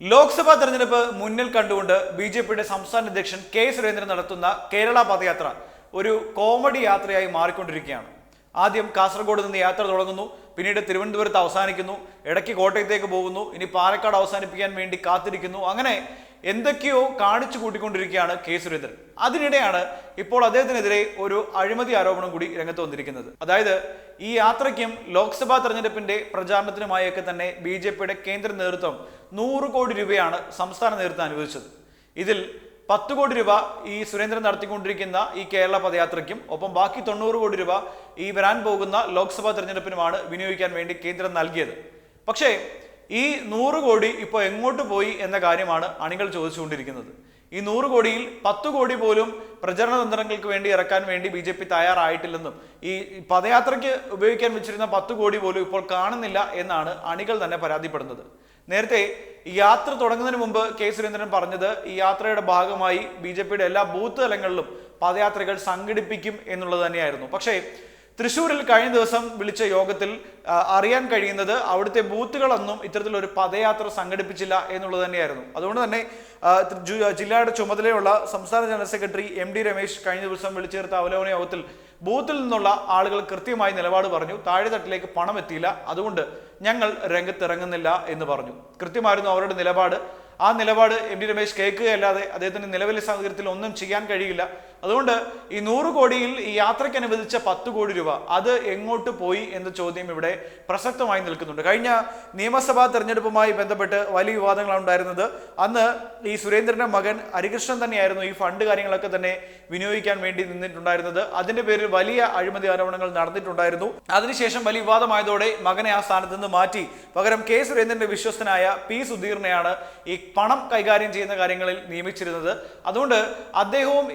ലോക്സഭാ തെരഞ്ഞെടുപ്പ് മുന്നിൽ കണ്ടുകൊണ്ട് ബി ജെ പിയുടെ സംസ്ഥാന അധ്യക്ഷൻ കെ സുരേന്ദ്രൻ നടത്തുന്ന കേരള പദയാത്ര ഒരു കോമഡി യാത്രയായി മാറിക്കൊണ്ടിരിക്കുകയാണ്. ആദ്യം കാസർഗോഡ് നിന്ന് യാത്ര തുടങ്ങുന്നു. പിന്നീട് തിരുവനന്തപുരത്ത് അവസാനിക്കുന്നു. ഇടയ്ക്ക് കോട്ടയത്തേക്ക് പോകുന്നു. ഇനി പാലക്കാട് അവസാനിപ്പിക്കാൻ വേണ്ടി കാത്തിരിക്കുന്നു. അങ്ങനെ എന്തൊക്കെയോ കാണിച്ചു കൂട്ടിക്കൊണ്ടിരിക്കുകയാണ് കെ സുരേന്ദ്രൻ. അതിനിടെയാണ് ഇപ്പോൾ അദ്ദേഹത്തിനെതിരെ ഒരു അഴിമതി ആരോപണം കൂടി രംഗത്ത് വന്നിരിക്കുന്നത്. അതായത് ഈ യാത്രയ്ക്കും ലോക്സഭാ തെരഞ്ഞെടുപ്പിന്റെ പ്രചാരണത്തിനുമായൊക്കെ തന്നെ ബി ജെ പിയുടെ കേന്ദ്ര നേതൃത്വം നൂറ് കോടി രൂപയാണ് സംസ്ഥാന നേതൃത്വം അനുവദിച്ചത്. ഇതിൽ പത്ത് കോടി രൂപ ഈ സുരേന്ദ്രൻ നടത്തിക്കൊണ്ടിരിക്കുന്ന ഈ കേരള പദയാത്രയ്ക്കും ഒപ്പം ബാക്കി തൊണ്ണൂറ് കോടി രൂപ ഈ വരാൻ പോകുന്ന ലോക്സഭാ തെരഞ്ഞെടുപ്പിനുമാണ് വിനിയോഗിക്കാൻ വേണ്ടി കേന്ദ്രം നൽകിയത്. പക്ഷേ ഈ നൂറ് കോടി ഇപ്പോൾ എങ്ങോട്ട് പോയി എന്ന കാര്യമാണ് അണികൾ ചോദിച്ചുകൊണ്ടിരിക്കുന്നത്. ഈ നൂറ് കോടിയിൽ പത്ത് കോടി പോലും പ്രചരണ തന്ത്രങ്ങൾക്ക് വേണ്ടി ഇറക്കാൻ വേണ്ടി ബി ജെ പി തയ്യാറായിട്ടില്ലെന്നും ഈ പദയാത്രയ്ക്ക് ഉപയോഗിക്കാൻ വെച്ചിരുന്ന പത്ത് കോടി പോലും ഇപ്പോൾ കാണുന്നില്ല എന്നാണ് അണികൾ തന്നെ പരാതിപ്പെടുന്നത്. നേരത്തെ ഈ യാത്ര തുടങ്ങുന്നതിന് മുമ്പ് കെ സുരേന്ദ്രൻ പറഞ്ഞത് ഈ യാത്രയുടെ ഭാഗമായി ബി ജെ പിയുടെ എല്ലാ ബൂത്ത് തലങ്ങളിലും പദയാത്രകൾ സംഘടിപ്പിക്കും എന്നുള്ളത് തന്നെയായിരുന്നു. പക്ഷേ തൃശ്ശൂരിൽ കഴിഞ്ഞ ദിവസം വിളിച്ച യോഗത്തിൽ അറിയാൻ കഴിയുന്നത് അവിടുത്തെ ബൂത്തുകളൊന്നും ഇത്തരത്തിലൊരു പദയാത്ര സംഘടിപ്പിച്ചില്ല എന്നുള്ളത് തന്നെയായിരുന്നു. അതുകൊണ്ട് തന്നെ ജില്ലയുടെ ചുമതലയുള്ള സംസ്ഥാന general secretary M D Ramesh കഴിഞ്ഞ ദിവസം വിളിച്ചേർത്ത അവലോകന യോഗത്തിൽ ബൂത്തിൽ നിന്നുള്ള ആളുകൾ കൃത്യമായി നിലപാട് പറഞ്ഞു. താഴെത്തട്ടിലേക്ക് പണം എത്തിയില്ല. അതുകൊണ്ട് ഞങ്ങൾ രംഗത്തിറങ്ങുന്നില്ല എന്ന് പറഞ്ഞു. കൃത്യമായിരുന്നു അവരുടെ നിലപാട്. ആ നിലപാട് എം ഡി രമേശ് കേൾക്കുകയല്ലാതെ അദ്ദേഹത്തിന് നിലവിലെ സാഹചര്യത്തിൽ ഒന്നും ചെയ്യാൻ കഴിയില്ല. അതുകൊണ്ട് ഈ നൂറ് കോടിയിൽ ഈ യാത്രയ്ക്ക് അനുവദിച്ച പത്ത് കോടി രൂപ അത് എങ്ങോട്ട് പോയി എന്ന ചോദ്യം ഇവിടെ പ്രസക്തമായി നിൽക്കുന്നുണ്ട്. കഴിഞ്ഞ നിയമസഭാ തെരഞ്ഞെടുപ്പുമായി ബന്ധപ്പെട്ട് വലിയ വിവാദങ്ങളാണ് ഉണ്ടായിരുന്നത്. അന്ന് ഈ സുരേന്ദ്രന്റെ മകൻ ഹരികൃഷ്ണൻ തന്നെയായിരുന്നു ഈ ഫണ്ട് കാര്യങ്ങളൊക്കെ തന്നെ വിനിയോഗിക്കാൻ വേണ്ടി നിന്നിട്ടുണ്ടായിരുന്നത്. അതിന്റെ പേരിൽ വലിയ അഴിമതി ആരോപണങ്ങൾ നടന്നിട്ടുണ്ടായിരുന്നു. അതിനുശേഷം വലിയ വിവാദമായതോടെ മകനെ ആ സ്ഥാനത്ത് നിന്ന് മാറ്റി. പകരം കെ സുരേന്ദ്രന്റെ വിശ്വസ്തനായ പി സുധീറിനെയാണ് ഈ പണം കൈകാര്യം ചെയ്യുന്ന കാര്യങ്ങളിൽ നിയമിച്ചിരുന്നത്. അതുകൊണ്ട് അദ്ദേഹവും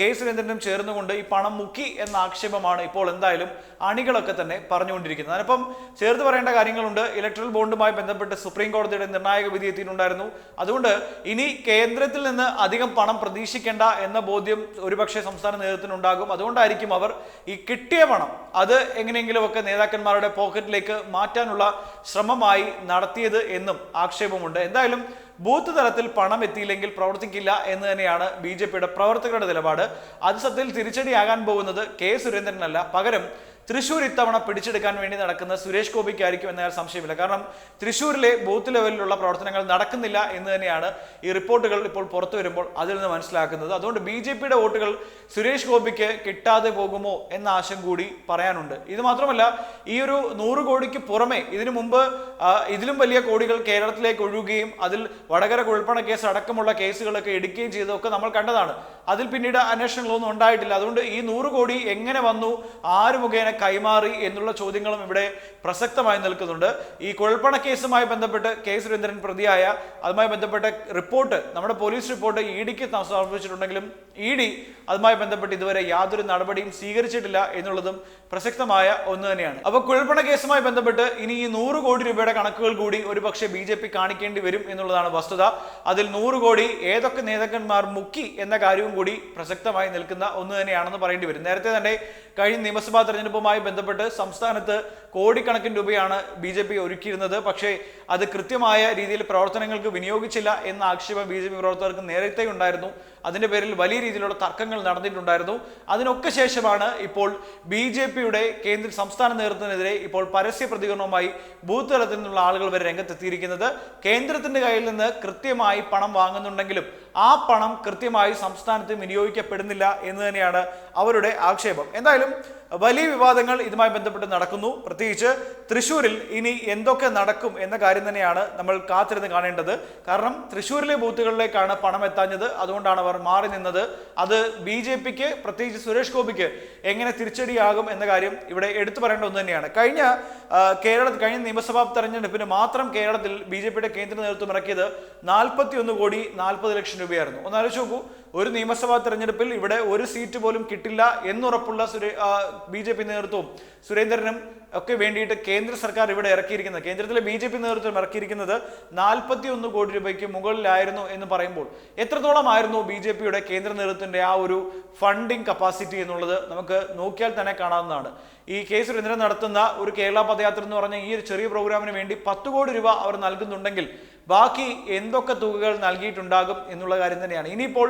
കെ. സുരേന്ദ്രനും ചേർന്നുകൊണ്ട് ഈ പണം മുക്കി എന്ന ആക്ഷേപമാണ് ഇപ്പോൾ എന്തായാലും അണികളൊക്കെ തന്നെ പറഞ്ഞുകൊണ്ടിരിക്കുന്നത്. അതിനൊപ്പം ചേർത്ത് പറയേണ്ട കാര്യങ്ങളുണ്ട്. ഇലക്ട്രൽ ബോണ്ടുമായി ബന്ധപ്പെട്ട് സുപ്രീം കോടതിയുടെ നിർണായക വിധി എത്തിയിട്ടുണ്ടായിരുന്നു. അതുകൊണ്ട് ഇനി കേന്ദ്രത്തിൽ നിന്ന് അധികം പണം പ്രതീക്ഷിക്കേണ്ട എന്ന ബോധ്യം ഒരുപക്ഷെ സംസ്ഥാന നേതൃത്വത്തിനുണ്ടാകും അതുകൊണ്ടായിരിക്കും അവർ ഈ കിട്ടിയ പണം അത് എങ്ങനെയെങ്കിലുമൊക്കെ നേതാക്കന്മാരുടെ പോക്കറ്റിലേക്ക് മാറ്റാനുള്ള ശ്രമമായി നടത്തിയത് എന്നും ആക്ഷേപമുണ്ട്. എന്തായാലും ബൂത്ത് തലത്തിൽ പണം എത്തിയില്ലെങ്കിൽ പ്രവർത്തിക്കില്ല എന്ന് തന്നെയാണ് ബി ജെ പിയുടെ പ്രവർത്തകരുടെ നിലപാട്. അത് സത്യത്തിൽ തിരിച്ചടിയാകാൻ പോകുന്നത് കെ സുരേന്ദ്രനല്ല. പകരം തൃശൂർ ഇത്തവണ പിടിച്ചെടുക്കാൻ വേണ്ടി നടക്കുന്ന സുരേഷ് ഗോപിക്കായിരിക്കും എന്ന സംശയമില്ല. കാരണം തൃശ്ശൂരിലെ ബൂത്ത് ലെവലിലുള്ള പ്രവർത്തനങ്ങൾ നടക്കുന്നില്ല എന്ന് തന്നെയാണ് ഈ റിപ്പോർട്ടുകൾ ഇപ്പോൾ പുറത്തു വരുമ്പോൾ അതിൽ നിന്ന് മനസ്സിലാക്കുന്നത്. അതുകൊണ്ട് ബി ജെ പിയുടെ വോട്ടുകൾ സുരേഷ് ഗോപിക്ക് കിട്ടാതെ പോകുമോ എന്ന ആശം കൂടി പറയാനുണ്ട്. ഇത് മാത്രമല്ല ഈ ഒരു നൂറ് കോടിക്ക് പുറമെ ഇതിനു മുമ്പ് ഇതിലും വലിയ കോടികൾ കേരളത്തിലേക്ക് ഒഴുകുകയും അതിൽ വടകര കുഴൽപ്പണ കേസ് അടക്കമുള്ള കേസുകളൊക്കെ എടുക്കുകയും ചെയ്തതൊക്കെ നമ്മൾ കണ്ടതാണ്. അതിൽ പിന്നീട് അന്വേഷണങ്ങളൊന്നും ഉണ്ടായിട്ടില്ല. അതുകൊണ്ട് ഈ നൂറ് കോടി എങ്ങനെ വന്നു? ആര് മുഖേന കൈമാറി എന്നുള്ള ചോദ്യങ്ങളും ഇവിടെ പ്രസക്തമായി നിൽക്കുന്നുണ്ട്. ഈ കുഴൽപ്പണ കേസുമായി ബന്ധപ്പെട്ട് കെ സുരേന്ദ്രൻ പ്രതിയായ അതുമായി ബന്ധപ്പെട്ട റിപ്പോർട്ട് നമ്മുടെ പോലീസ് റിപ്പോർട്ട് ഇ ഡിക്ക് സമർപ്പിച്ചിട്ടുണ്ടെങ്കിലും ഇ ഡി അതുമായി ബന്ധപ്പെട്ട് ഇതുവരെ യാതൊരു നടപടിയും സ്വീകരിച്ചിട്ടില്ല എന്നുള്ളതും പ്രസക്തമായ ഒന്ന് തന്നെയാണ്. അപ്പോൾ കുഴൽപ്പണ കേസുമായി ബന്ധപ്പെട്ട് ഇനി ഈ നൂറ് കോടി രൂപയുടെ കണക്കുകൾ കൂടി ഒരു പക്ഷേ ബി ജെ പി കാണിക്കേണ്ടി വരും എന്നുള്ളതാണ് വസ്തുത. അതിൽ നൂറ് കോടി ഏതൊക്കെ നേതാക്കന്മാർ മുക്കി എന്ന കാര്യവും കൂടി പ്രസക്തമായി നിൽക്കുന്ന ഒന്ന് തന്നെയാണെന്ന് പറയേണ്ടി വരും. നേരത്തെ തന്നെ കഴിഞ്ഞ നിയമസഭാ തെരഞ്ഞെടുപ്പുമായി ബന്ധപ്പെട്ട് സംസ്ഥാനത്ത് കോടിക്കണക്കിന് രൂപയാണ് ബി ജെ പി ഒരുക്കിയിരുന്നത്. പക്ഷേ അത് കൃത്യമായ രീതിയിൽ പ്രവർത്തനങ്ങൾക്ക് വിനിയോഗിച്ചില്ല എന്ന ആക്ഷേപം ബി ജെ പി പ്രവർത്തകർക്ക് നേരത്തെ ഉണ്ടായിരുന്നു. അതിന്റെ പേരിൽ വലിയ രീതിയിലുള്ള തർക്കങ്ങൾ നടന്നിട്ടുണ്ടായിരുന്നു. അതിനൊക്കെ ശേഷമാണ് ഇപ്പോൾ ബി ജെ പിയുടെ കേന്ദ്ര സംസ്ഥാന നേതൃത്വത്തിനെതിരെ ഇപ്പോൾ പരസ്യ പ്രതികരണവുമായി ബൂത്ത് തലത്തിൽ നിന്നുള്ള ആളുകൾ വരെ രംഗത്തെത്തിയിരിക്കുന്നത്. കേന്ദ്രത്തിന്റെ കയ്യിൽ നിന്ന് കൃത്യമായി പണം വാങ്ങുന്നുണ്ടെങ്കിലും ആ പണം കൃത്യമായി സംസ്ഥാനത്ത് വിനിയോഗിക്കപ്പെടുന്നില്ല എന്ന് തന്നെയാണ് അവരുടെ ആക്ഷേപം. എന്തായാലും വലിയ വിവാദങ്ങൾ ഇതുമായി ബന്ധപ്പെട്ട് നടക്കുന്നു. പ്രത്യേകിച്ച് തൃശ്ശൂരിൽ ഇനി എന്തൊക്കെ നടക്കും എന്ന കാര്യം തന്നെയാണ് നമ്മൾ കാത്തിരുന്ന് കാണേണ്ടത്. കാരണം തൃശ്ശൂരിലെ ബൂത്തുകളിലേക്കാണ് പണം എത്താഞ്ഞത്. അതുകൊണ്ടാണ് അവർ മാറി നിന്നത്. അത് ബി ജെ പിക്ക് പ്രത്യേകിച്ച് സുരേഷ് ഗോപിക്ക് എങ്ങനെ തിരിച്ചടിയാകും എന്ന കാര്യം ഇവിടെ എടുത്തു പറയേണ്ട ഒന്ന് തന്നെയാണ്. കഴിഞ്ഞ കേരള കഴിഞ്ഞ നിയമസഭാ തെരഞ്ഞെടുപ്പിന് മാത്രം കേരളത്തിൽ ബി ജെ പിയുടെ കേന്ദ്ര നേതൃത്വം ഇറക്കിയത് നാൽപ്പത്തി ഒന്ന് കോടി നാൽപ്പത് ലക്ഷം രൂപയായിരുന്നു. ഒന്ന് ആലോചിച്ച് നോക്കൂ ഒരു നിയമസഭാ തെരഞ്ഞെടുപ്പിൽ ഇവിടെ ഒരു സീറ്റ് പോലും കിട്ടില്ല എന്നുറപ്പുള്ള സുരേ ബി ജെ പി നേതൃത്വവും സുരേന്ദ്രനും ഒക്കെ വേണ്ടിയിട്ട് കേന്ദ്ര സർക്കാർ ഇവിടെ ഇറക്കിയിരിക്കുന്നത്. കേന്ദ്രത്തിലെ ബി ജെ പി നേതൃത്വം ഇറക്കിയിരിക്കുന്നത് നാൽപ്പത്തി ഒന്ന് കോടി രൂപയ്ക്ക് മുകളിലായിരുന്നു എന്ന് പറയുമ്പോൾ എത്രത്തോളമായിരുന്നു ബി ജെ പിയുടെ കേന്ദ്ര നേതൃത്വത്തിന്റെ ആ ഒരു ഫണ്ടിങ് കപ്പാസിറ്റി എന്നുള്ളത് നമുക്ക് നോക്കിയാൽ തന്നെ കാണാവുന്നതാണ്. ഈ കെ സുരേന്ദ്രൻ നടത്തുന്ന ഒരു കേരള പദയാത്ര എന്ന് പറഞ്ഞ ഈ ഒരു ചെറിയ പ്രോഗ്രാമിന് വേണ്ടി പത്ത് കോടി രൂപ അവർ നൽകുന്നുണ്ടെങ്കിൽ ബാക്കി എന്തൊക്കെ തുകകൾ നൽകിയിട്ടുണ്ടാകും എന്നുള്ള കാര്യം തന്നെയാണ്. ഇനിയിപ്പോൾ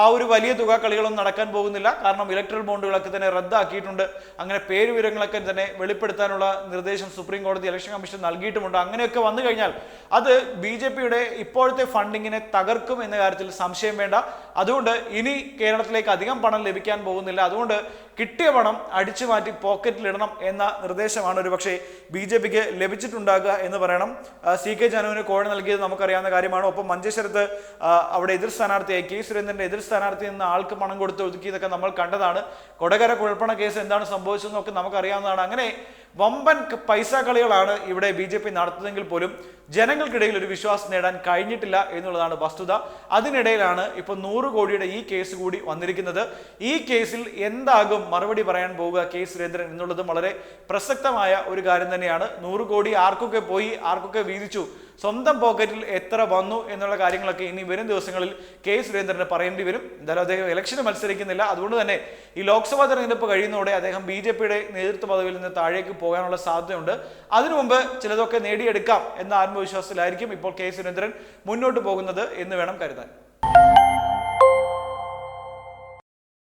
ആ ഒരു വലിയ തുക കളികളൊന്നും നടക്കാൻ പോകുന്നില്ല. കാരണം ഇലക്ട്രൽ ബോണ്ടുകളൊക്കെ തന്നെ റദ്ദാക്കിയിട്ടുണ്ട്. അങ്ങനെ പേരുവിവരങ്ങളൊക്കെ തന്നെ വെളിപ്പെടുത്താനുള്ള നിർദ്ദേശം സുപ്രീം കോടതി ഇലക്ഷൻ കമ്മീഷൻ നൽകിയിട്ടുമുണ്ട്. അങ്ങനെയൊക്കെ വന്നു കഴിഞ്ഞാൽ അത് ബി ജെ പിയുടെ ഇപ്പോഴത്തെ ഫണ്ടിങ്ങിനെ തകർക്കും എന്ന കാര്യത്തിൽ സംശയം വേണ്ട. അതുകൊണ്ട് ഇനി കേരളത്തിലേക്ക് അധികം പണം ലഭിക്കാൻ പോകുന്നില്ല. അതുകൊണ്ട് കിട്ടിയ പണം അടിച്ചു മാറ്റി പോക്കറ്റിലിടണം എന്ന നിർദ്ദേശമാണ് ഒരു പക്ഷേ ബി ജെ പിക്ക് ലഭിച്ചിട്ടുണ്ടാകുക എന്ന് പറയണം. സി കെ ജാനുവിന് കോഴ നൽകിയത് നമുക്കറിയാവുന്ന കാര്യമാണ്. ഒപ്പം മഞ്ചേശ്വരത്ത് അവിടെ എതിർ സ്ഥാനാർത്ഥിയായി കെ സുരേന്ദ്രന്റെ എതിർ സ്ഥാനാർത്ഥി എന്ന ആൾക്ക് പണം കൊടുത്ത് ഒതുക്കിയതൊക്കെ നമ്മൾ കണ്ടതാണ്. കൊടകര കുഴപ്പണ കേസ് എന്താണ് സംഭവിച്ചതെന്നൊക്കെ നമുക്കറിയാവുന്നതാണ്. അങ്ങനെ വമ്പൻ പൈസ കളികളാണ് ഇവിടെ ബി ജെ പി നടത്തുന്നതെങ്കിൽ പോലും ജനങ്ങൾക്കിടയിൽ ഒരു വിശ്വാസം നേടാൻ കഴിഞ്ഞിട്ടില്ല എന്നുള്ളതാണ് വസ്തുത. അതിനിടയിലാണ് ഇപ്പൊ നൂറ് കോടിയുടെ ഈ കേസ് കൂടി വന്നിരിക്കുന്നത്. ഈ കേസിൽ എന്താകും മറുപടി പറയാൻ പോവുക കെ സുരേന്ദ്രൻ എന്നുള്ളതും വളരെ പ്രസക്തമായ ഒരു കാര്യം തന്നെയാണ്. നൂറ് കോടി ആർക്കൊക്കെ പോയി ആർക്കൊക്കെ വീതിച്ചു. സ്വന്തം പോക്കറ്റിൽ എത്ര വന്നു എന്നുള്ള കാര്യങ്ങളൊക്കെ ഇനി വരും ദിവസങ്ങളിൽ കെ സുരേന്ദ്രന് പറയേണ്ടി വരും. എന്തായാലും അദ്ദേഹം ഇലക്ഷന് മത്സരിക്കുന്നില്ല. അതുകൊണ്ട് തന്നെ ഈ ലോക്സഭാ തെരഞ്ഞെടുപ്പ് കഴിയുന്നതോടെ അദ്ദേഹം ബി ജെ പിയുടെ നേതൃത്വ പദവിയിൽ നിന്ന് താഴേക്ക് പോകാനുള്ള സാധ്യതയുണ്ട്. അതിനു മുമ്പ് ചിലതൊക്കെ നേടിയെടുക്കാം എന്ന ആത്മവിശ്വാസത്തിലായിരിക്കും ഇപ്പോൾ കെ സുരേന്ദ്രൻ മുന്നോട്ട് പോകുന്നത് എന്ന് വേണം കരുതാൻ.